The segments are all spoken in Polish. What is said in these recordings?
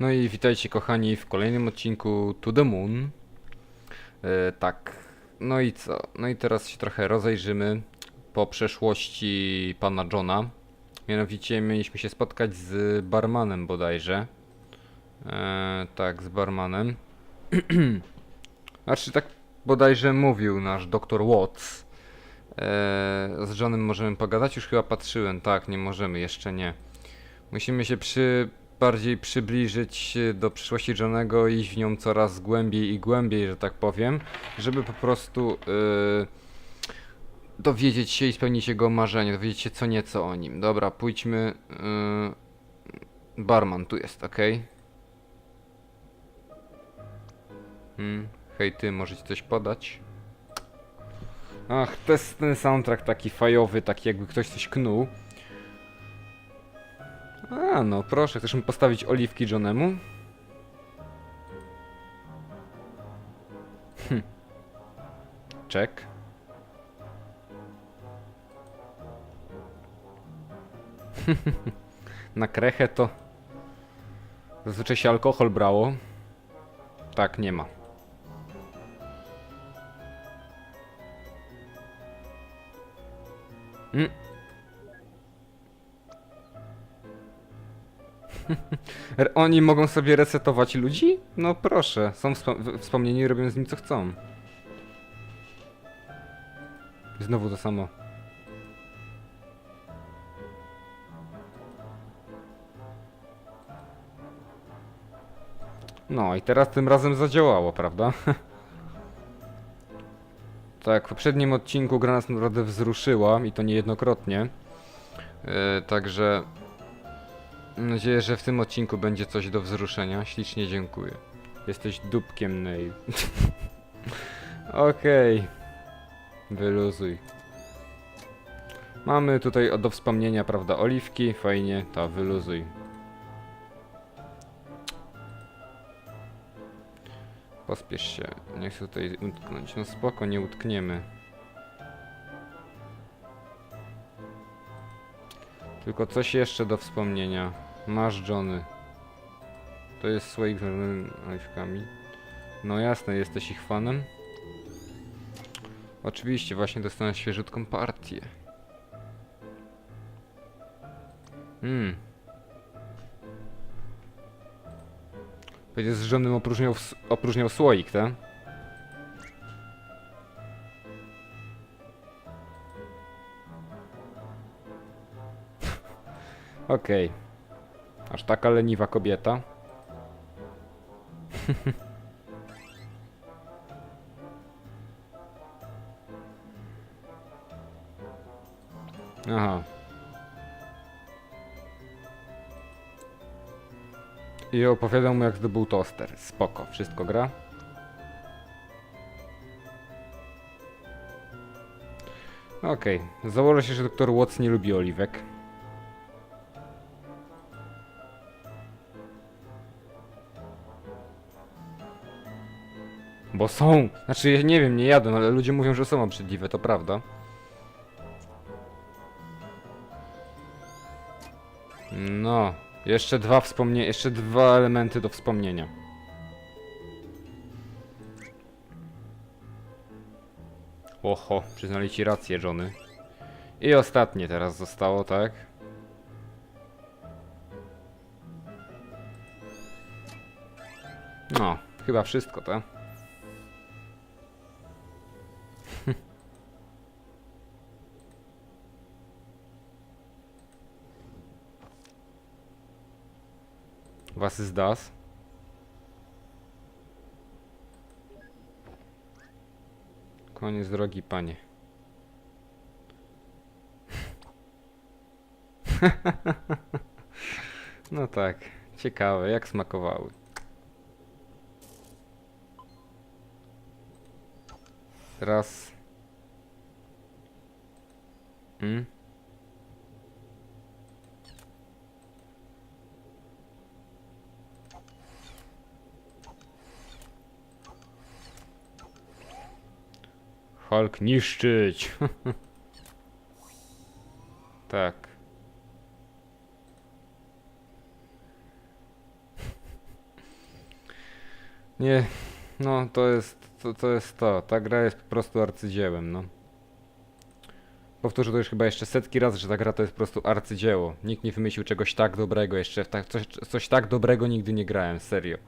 No i witajcie kochani w kolejnym odcinku To The Moon. E, tak, no i co? No i teraz się trochę rozejrzymy po przeszłości pana Johna. Mianowicie mieliśmy się spotkać z barmanem bodajże. E, tak, z barmanem. znaczy tak bodajże mówił nasz doktor Watts. E, z Johnem możemy pogadać? Już chyba patrzyłem. Tak, nie możemy, jeszcze nie. Musimy się przy, bardziej przybliżyć do przyszłości Johnego iść w nią coraz głębiej i głębiej, że tak powiem, żeby po prostu e, dowiedzieć się i spełnić jego marzenie, dowiedzieć się co nieco o nim. Dobra, pójdźmy. e, barman tu jest, ok? Hmm, hej ty, możecie coś podać? Ach, to jest ten soundtrack taki fajowy, taki jakby ktoś coś knuł. A, no proszę, chcesz mi postawić oliwki Johnemu? Hm. Czek. Na krechę to... Zazwyczaj się alkohol brało. Tak, nie ma. Mm. Oni mogą sobie resetować ludzi? No proszę, są wspo- w- wspomnieni i robią z nim co chcą. Znowu to samo. No i teraz tym razem zadziałało, prawda? tak, w poprzednim odcinku gra nas naprawdę wzruszyła i to niejednokrotnie. Yy, także Mam nadzieję, że w tym odcinku będzie coś do wzruszenia. Ślicznie dziękuję. Jesteś dupkiem, Neil. Okej. Wyluzuj. Mamy tutaj do wspomnienia, prawda, oliwki. Fajnie, to wyluzuj. Pospiesz się. Nie chcę tutaj utknąć. No spoko, nie utkniemy. Tylko coś jeszcze do wspomnienia. Masz Johnny. To jest czarnymi oliwkami. No jasne, jesteś ich fanem? Oczywiście, właśnie dostałem świeżutką partię. Hmm. Będzie z żonym opróżniał, opróżniał słoik, tak? Okej. Aż taka leniwa kobieta. Aha. I opowiadał mu jak zdobył toster. Spoko, wszystko gra. Okej, założę się, że doktor Watts nie lubi oliwek. Są. Znaczy, ja nie wiem, nie jadę, ale ludzie mówią, że są obrzydliwe, to prawda. No, jeszcze dwa wspomnie, jeszcze dwa elementy do wspomnienia. Oho, przyznali ci rację, Johnny. I ostatnie teraz zostało, tak? No, chyba wszystko, tak? Was ist das? Koniec drogi, panie. no tak, ciekawe, jak smakowały. Raz. Mm? Hulk niszczyć. tak. Nie, no to jest to, to jest to. Ta gra jest po prostu arcydziełem, no. Powtórzę to już chyba jeszcze setki razy, że ta gra to jest po prostu arcydzieło. Nikt nie wymyślił czegoś tak dobrego, jeszcze tak, coś, coś tak dobrego nigdy nie grałem, serio.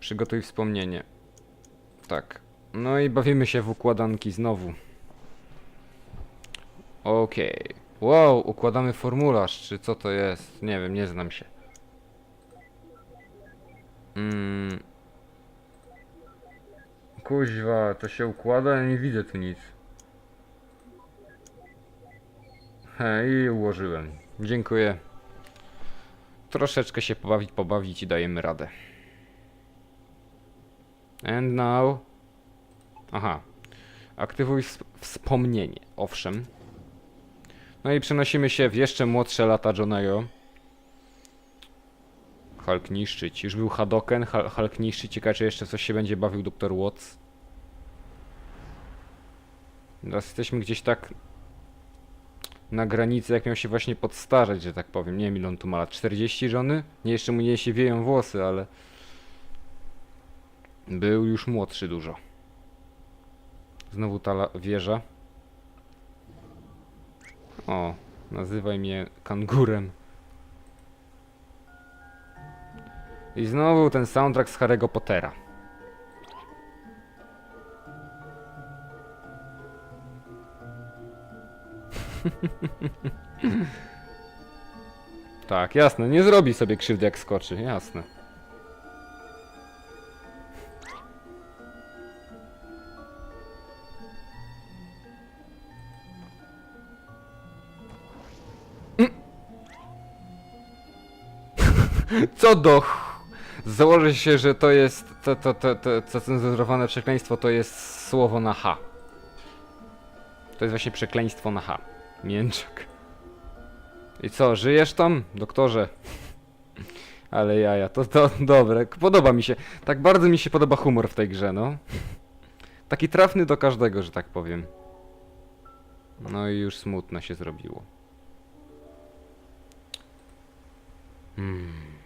Przygotuj wspomnienie. Tak. No i bawimy się w układanki znowu. Okej. Wow, układamy formularz, czy co to jest? Nie wiem, nie znam się. Mm. Kuźwa, to się układa, ja nie widzę tu nic. He, i ułożyłem. Dziękuję. Troszeczkę się pobawić, pobawić i dajemy radę. And now... Aha. Aktywuj ws- wspomnienie, owszem. No i przenosimy się w jeszcze młodsze lata Johnego. Hulk niszczyć. Już był Hadoken, Hul- Hulk niszczyć. Ciekawe, czy jeszcze coś się będzie bawił Dr. Watts. Teraz jesteśmy gdzieś tak na granicy, jak miał się właśnie podstarzeć, że tak powiem. Nie wiem, on tu ma lat. 40 żony? Nie, jeszcze mu nie się wieją włosy, ale... Był już młodszy dużo. Znowu ta wieża. O, nazywaj mnie kangurem. I znowu ten soundtrack z Harry'ego Pottera. tak, jasne, nie zrobi sobie krzywdy jak skoczy, jasne. Co do... Założę się, że to jest... To, to, to, to zacenzurowane przekleństwo to jest słowo na H. To jest właśnie przekleństwo na H. Mięczak. I co, żyjesz tam, doktorze? Ale jaja, to, to dobre, podoba mi się. Tak bardzo mi się podoba humor w tej grze, no. Taki trafny do każdego, że tak powiem. No i już smutno się zrobiło. Hmm?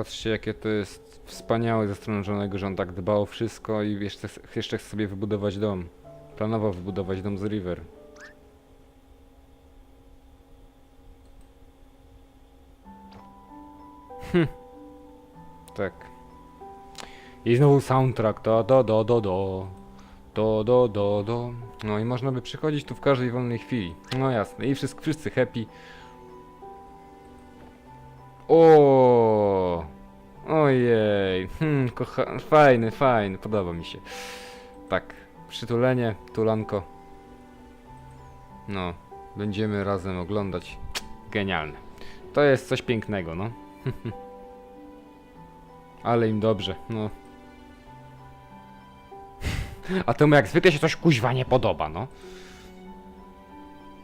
Patrzcie, jakie to jest wspaniałe ze strony żonego, że on tak dba o wszystko i jeszcze, jeszcze chce sobie wybudować dom. Planował wybudować dom z River. Hm. Tak. I znowu soundtrack, do do do do do. Do do do do. No i można by przychodzić tu w każdej wolnej chwili. No jasne. I wszyscy, wszyscy happy. O, Ojej. Hmm, kocha... Fajny, fajny. Podoba mi się. Tak. Przytulenie, tulanko. No. Będziemy razem oglądać. Genialne. To jest coś pięknego, no. Ale im dobrze, no. A temu jak zwykle się coś kuźwa nie podoba, no.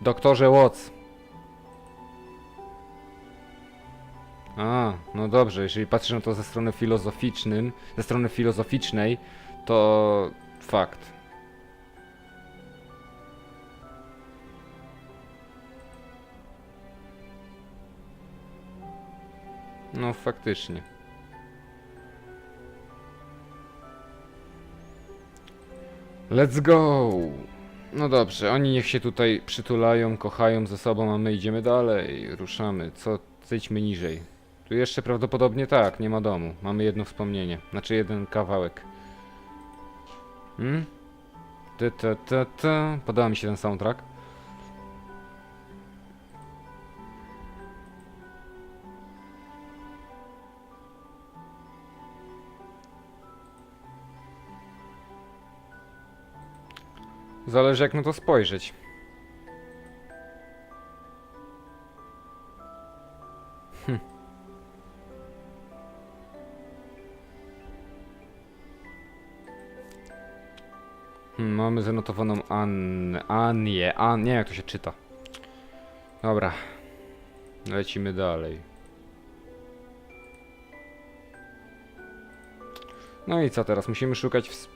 Doktorze Watts. A, no dobrze, jeżeli patrzysz na to ze strony filozoficznym, ze strony filozoficznej, to fakt. No faktycznie. Let's go! No dobrze, oni niech się tutaj przytulają, kochają ze sobą, a my idziemy dalej, ruszamy. Co, zejdźmy niżej. Tu jeszcze prawdopodobnie tak, nie ma domu. Mamy jedno wspomnienie, znaczy jeden kawałek. Hmm? Ta, ta, ta, ta. Podoba mi się ten soundtrack. Zależy jak na to spojrzeć. Mamy zanotowaną Annę. Anię. An... Nie, jak to się czyta. Dobra. Lecimy dalej. No i co teraz? Musimy szukać w...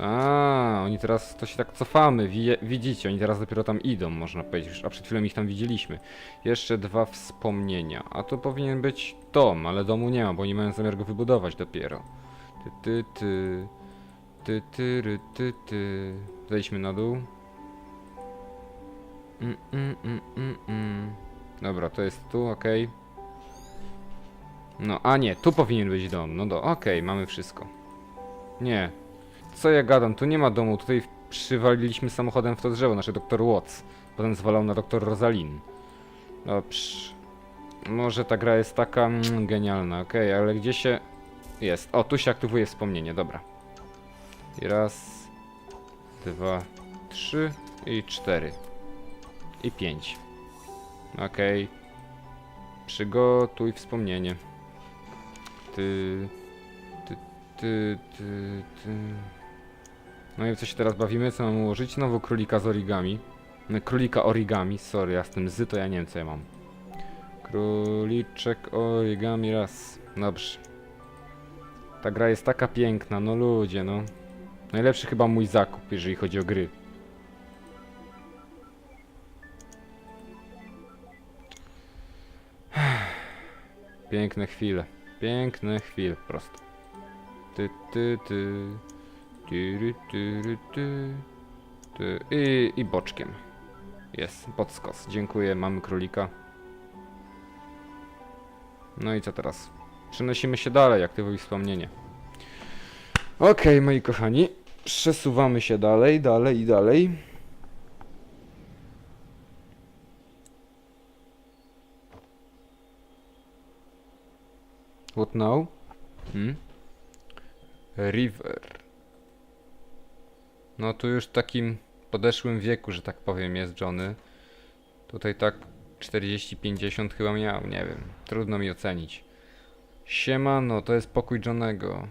A, oni teraz to się tak cofamy. Wi widzicie, oni teraz dopiero tam idą, można powiedzieć, a przed chwilą ich tam widzieliśmy. Jeszcze dwa wspomnienia. A to powinien być dom, ale domu nie ma, bo oni mają zamiar go wybudować dopiero. Ty, ty, ty. Ty, ty, ry, ty, ty. Zejdźmy na dół. Mm, mm, mm, mm, mm. Dobra, to jest tu, okej. No, a nie, tu powinien być dom. No do, okej, mamy wszystko. Nie. Co ja gadam, tu nie ma domu, tutaj przywaliliśmy samochodem w to drzewo, nasze doktor Watts. Potem zwalał na doktor Rosalin. Dobrze. Może ta gra jest taka mm, genialna, okej, ale gdzie się... Jest. O, tu się aktywuje wspomnienie, dobra. I raz, dwa, trzy i cztery. I pięć. Okej. Przygotuj wspomnienie. Ty, ty, ty, ty, ty. No i co się teraz bawimy? Co mam ułożyć? Znowu królika z origami. No, królika origami, sorry, ja z tym zy to ja nie wiem co ja mam. Króliczek origami raz. Dobrze. Ta gra jest taka piękna, no ludzie, no. Najlepszy chyba mój zakup, jeżeli chodzi o gry. Piękne chwile. Piękne chwile po prostu. Ty, ty, ty. Tyry, tyry, ty. ty. I, I boczkiem. Jest, podskos. Dziękuję, mamy królika. No i co teraz? Przenosimy się dalej, aktywuj wspomnienie. Okej, moi kochani. Przesuwamy się dalej, dalej i dalej. What now? Hmm? River. No tu już w takim podeszłym wieku, że tak powiem, jest Johnny. Tutaj tak 40-50 chyba miał, nie wiem. Trudno mi ocenić. Siemano, to jest pokój Johnego.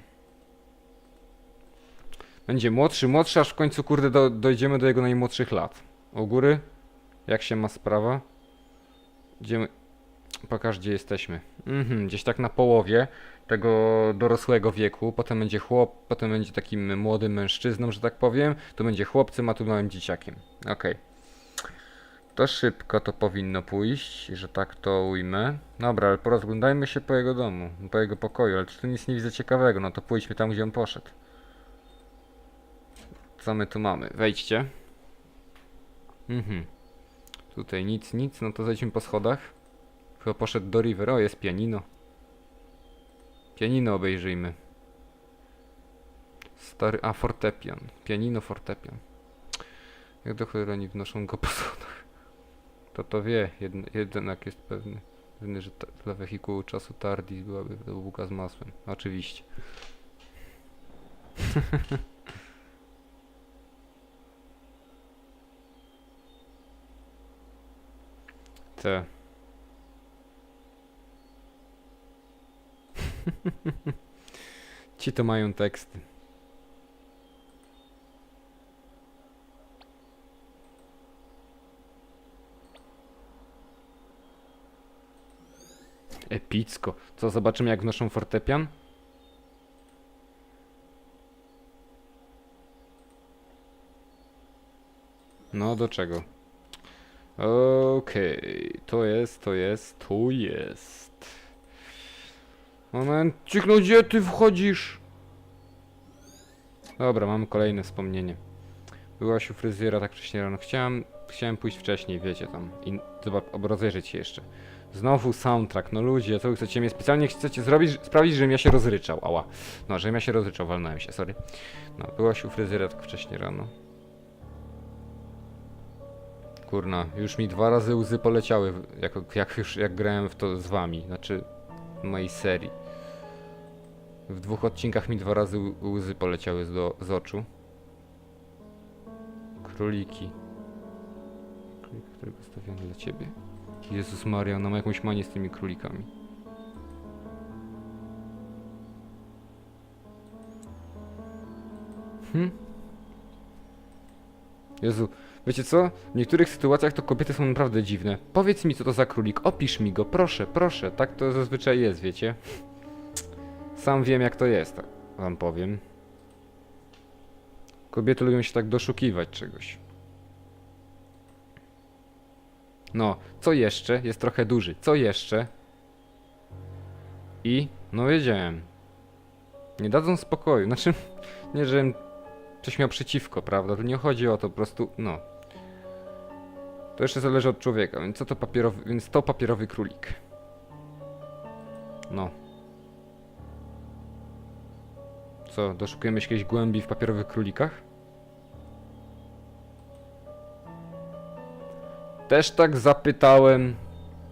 Będzie młodszy, młodszy, aż w końcu, kurde, do, dojdziemy do jego najmłodszych lat. U góry? Jak się ma sprawa? Idziemy... Pokaż, gdzie jesteśmy. Mhm, gdzieś tak na połowie tego dorosłego wieku. Potem będzie chłop, potem będzie takim młodym mężczyzną, że tak powiem. Tu będzie chłopcem, a tu małym dzieciakiem. Okej. To szybko to powinno pójść, że tak to ujmę. Dobra, ale porozglądajmy się po jego domu, po jego pokoju, ale tu nic nie widzę ciekawego, no to pójdźmy tam, gdzie on poszedł. Co my tu mamy? Wejdźcie. Mhm. Tutaj nic, nic, no to zejdźmy po schodach. Chyba poszedł do River. O, jest pianino. Pianino obejrzyjmy. Stary, a fortepian. Pianino, fortepian. Jak do cholery oni wnoszą go po schodach. To to wie, jedn, jednak jest pewny. Pewny, że dla wehikułu czasu Tardis byłaby bułka z masłem. Oczywiście. Te. Ci to mają teksty. Epicko. Co, zobaczymy jak wnoszą fortepian? No, do czego? Okej, to jest, to jest, to jest. Moment, no gdzie ty wchodzisz? Dobra, mam kolejne wspomnienie. Byłaś u fryzjera tak wcześnie rano. Chciałem, chciałem pójść wcześniej, wiecie tam. I zobacz, rozejrzeć się jeszcze. Znowu soundtrack, no ludzie, co wy chcecie mnie specjalnie chcecie zrobić, sprawić, żebym ja się rozryczał, ała. No, żebym ja się rozryczał, walnąłem się, sorry. No, byłaś u fryzjera tak wcześnie rano. Kurna, już mi dwa razy łzy poleciały, jak, jak już jak grałem w to z wami, znaczy w mojej serii. W dwóch odcinkach mi dwa razy łzy poleciały z, do, z oczu. Króliki. Królik, który postawiony dla ciebie. Jezus Maria, ona ma jakąś manię z tymi królikami. Hm? Jezu, wiecie co? W niektórych sytuacjach to kobiety są naprawdę dziwne. Powiedz mi, co to za królik, opisz mi go, proszę, proszę. Tak to zazwyczaj jest, wiecie? Sam wiem, jak to jest, tak wam powiem. Kobiety lubią się tak doszukiwać czegoś. No, co jeszcze? Jest trochę duży. Co jeszcze? I? No wiedziałem. Nie dadzą spokoju. Znaczy, nie, żebym coś miał przeciwko, prawda? To nie chodzi o to, po prostu, no. To jeszcze zależy od człowieka, więc co to papierowy, więc to papierowy królik. No. Co, doszukujemy się jakiejś głębi w papierowych królikach? Też tak zapytałem,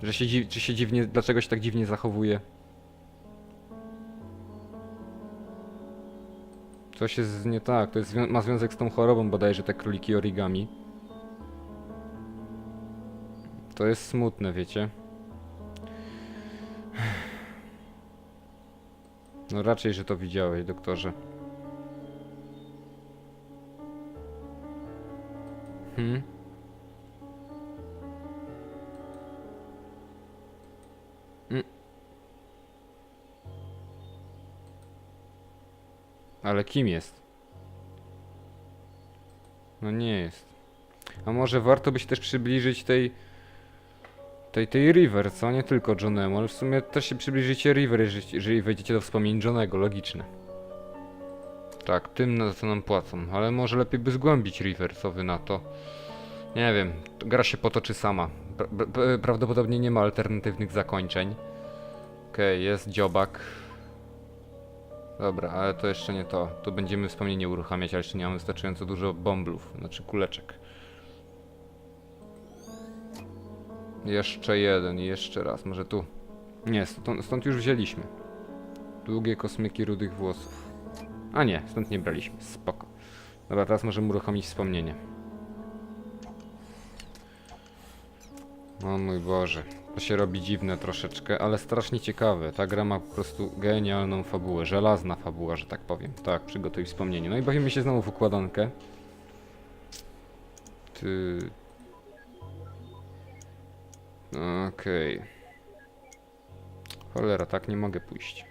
że się, czy się dziwnie, dlaczego się tak dziwnie zachowuje. Coś jest nie tak, to jest, ma związek z tą chorobą bodajże te króliki origami. To jest smutne, wiecie. No raczej, że to widziałeś, doktorze. Hmm? Mm. Ale kim jest? No nie jest. A może warto by się też przybliżyć tej... Tej, tej River, co? Nie tylko Johnemu, ale w sumie też się przybliżycie River, jeżeli, jeżeli wejdziecie do wspomnień Johnego, logiczne. Tak, tym na co nam płacą, ale może lepiej by zgłębić River, co wy na to? Nie wiem, gra się potoczy sama. Pra pra prawdopodobnie nie ma alternatywnych zakończeń. Okej, jest dziobak. Dobra, ale to jeszcze nie to. Tu będziemy wspomnienie uruchamiać, ale jeszcze nie mamy wystarczająco dużo bomblów, znaczy kuleczek. Jeszcze jeden, i jeszcze raz, może tu. Nie, stąd, stąd już wzięliśmy. Długie kosmyki rudych włosów. A nie, stąd nie braliśmy, spoko. Dobra, teraz możemy uruchomić wspomnienie. O mój Boże, to się robi dziwne troszeczkę, ale strasznie ciekawe. Ta gra ma po prostu genialną fabułę, żelazna fabuła, że tak powiem. Tak, przygotuj wspomnienie. No i bawimy się znowu w układankę. Ty... Okej. Cholera, tak nie mogę pójść.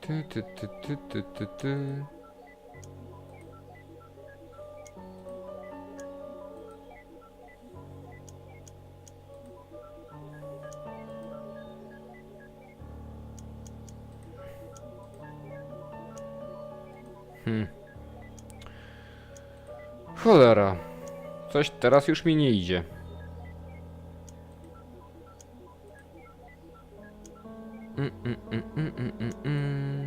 Ty, ty, ty, ty, ty, ty, ty. Coś teraz już mi nie idzie. Mm, mm, mm.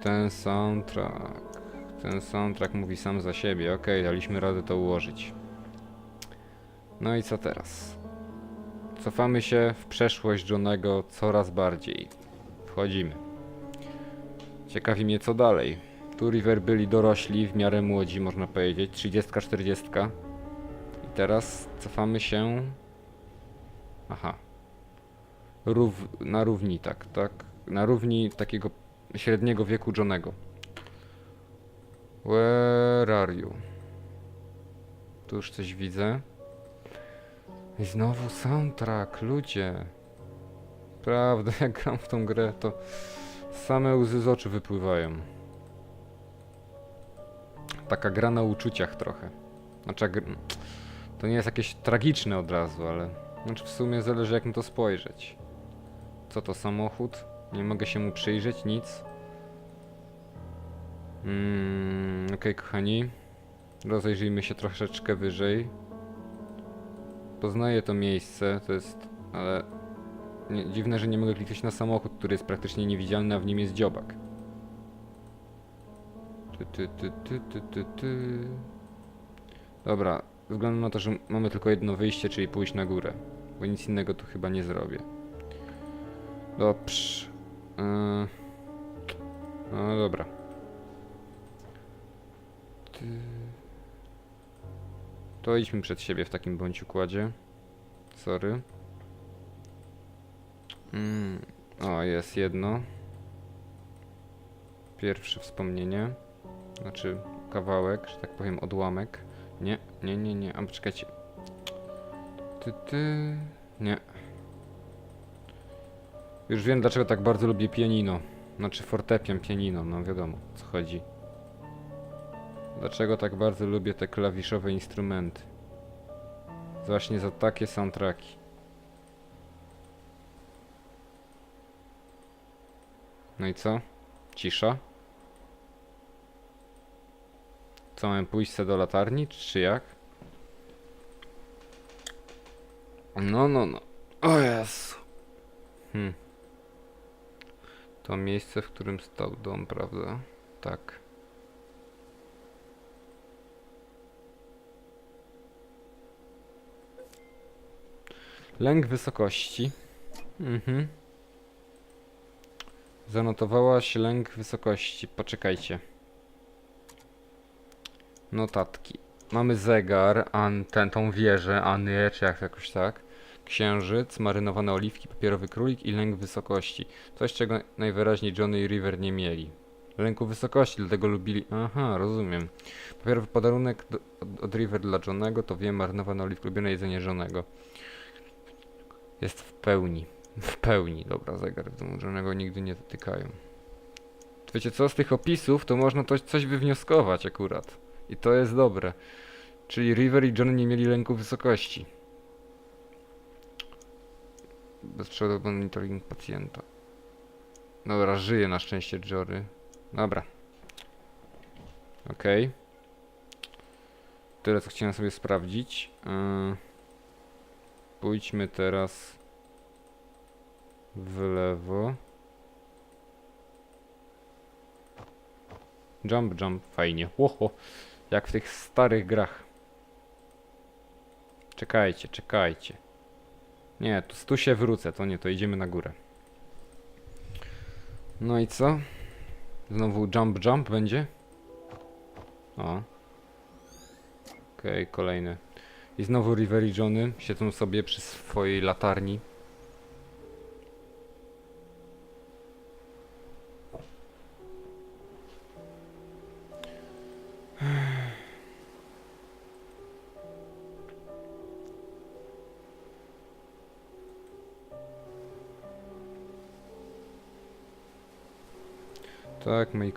Ten soundtrack. Ten soundtrack mówi sam za siebie. Okej, daliśmy radę to ułożyć. No i co teraz? Cofamy się w przeszłość Johnego coraz bardziej. Wchodzimy. Ciekawi mnie co dalej. Tu River byli dorośli, w miarę młodzi można powiedzieć, 30-40. I teraz cofamy się... Aha. Rów... Na równi, tak, tak. Na równi takiego średniego wieku Johnego. Where are you? Tu już coś widzę. I znowu soundtrack, ludzie. Prawda, jak gram w tą grę, to same łzy z oczu wypływają. Taka gra na uczuciach trochę. Znaczy, to nie jest jakieś tragiczne od razu, ale... Znaczy w sumie zależy jak na to spojrzeć. Co to, samochód? Nie mogę się mu przyjrzeć, nic. Mm, Okej, kochani. Rozejrzyjmy się troszeczkę wyżej. Poznaję to miejsce, to jest... ale... Nie, dziwne, że nie mogę kliknąć na samochód, który jest praktycznie niewidzialny, a w nim jest dziobak. Ty, ty, ty, ty, ty, ty, ty. Dobra, względu na to, że mamy tylko jedno wyjście, czyli pójść na górę. Bo nic innego tu chyba nie zrobię. Dobrze. Yy. No dobra. To idźmy przed siebie w takim bądź układzie. Sorry. Mm. O, jest jedno. Pierwsze wspomnienie. Znaczy kawałek, że tak powiem odłamek. Nie, nie, nie, nie. A poczekajcie. Ty, ty. Nie. Już wiem dlaczego tak bardzo lubię pianino. Znaczy fortepian pianino, no wiadomo co chodzi. Dlaczego tak bardzo lubię te klawiszowe instrumenty? Właśnie za takie soundtracki. No i co? Cisza? Co, mam pójść do latarni, czy jak? No, no, no. O Jezu. Hmm. To miejsce, w którym stał dom, prawda? Tak. Lęk wysokości. Mhm. Zanotowałaś lęk wysokości. Poczekajcie. Notatki. Mamy zegar, an, ten, tą wieżę, Anię, czy jak jakoś tak. Księżyc, marynowane oliwki, papierowy królik i lęk wysokości. Coś, czego najwyraźniej Johnny i River nie mieli. Lęku wysokości, dlatego lubili... Aha, rozumiem. Papierowy podarunek do, od, od River dla Johnego, to wiem, marynowane oliwki, ulubione jedzenie Johnego. Jest w pełni. W pełni. Dobra, zegar w domu Johnego nigdy nie dotykają. Wiecie co, z tych opisów to można to, coś wywnioskować akurat. I to jest dobre. Czyli River i Johnny nie mieli lęku wysokości. Bezprzewodowy monitoring pacjenta. Dobra, żyje na szczęście Jory. Dobra. Okej. Tyle co chciałem sobie sprawdzić. Yy. Pójdźmy teraz w lewo. Jump, jump, fajnie. Łoho, jak w tych starych grach. Czekajcie, czekajcie. Nie, tu, tu się wrócę, to nie, to idziemy na górę. No i co? Znowu jump, jump będzie? O. Okej, kolejne. I znowu River i Johnny siedzą sobie przy swojej latarni.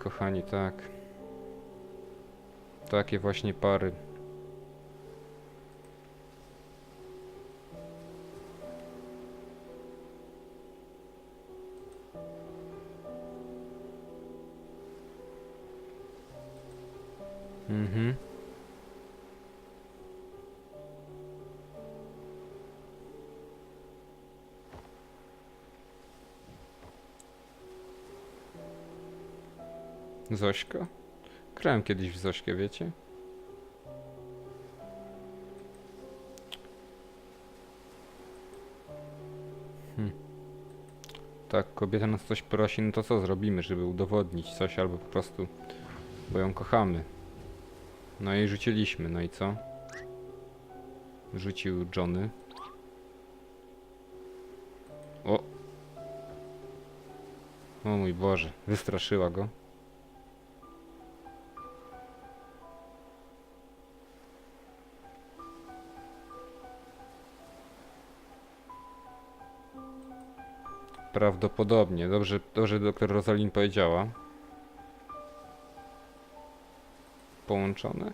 Kochani, tak. Takie właśnie pary. Zośka? Grałem kiedyś w Zośkę, wiecie? Hm. Tak, kobieta nas coś prosi, no to co zrobimy, żeby udowodnić coś, albo po prostu, bo ją kochamy. No i rzuciliśmy, no i co? Rzucił Johnny. O! O mój Boże, wystraszyła go. Prawdopodobnie. Dobrze, dobrze doktor Rosalind powiedziała. Połączone?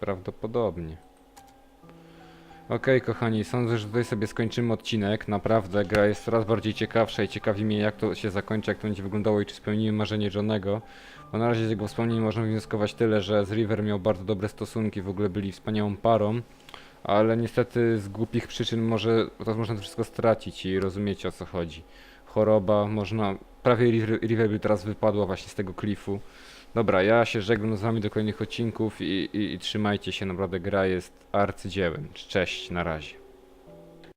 Prawdopodobnie. Okej, kochani, sądzę, że tutaj sobie skończymy odcinek. Naprawdę, gra jest coraz bardziej ciekawsza i ciekawi mnie, jak to się zakończy, jak to będzie wyglądało i czy spełnimy marzenie Johnego. Bo na razie z jego wspomnień można wnioskować tyle, że z River miał bardzo dobre stosunki, w ogóle byli wspaniałą parą. Ale niestety z głupich przyczyn może to można to wszystko stracić i rozumiecie o co chodzi. Choroba, można... Prawie River, by teraz wypadła właśnie z tego klifu. Dobra, ja się żegnam z wami do kolejnych odcinków i, i, i trzymajcie się, naprawdę gra jest arcydziełem. Cześć, na razie.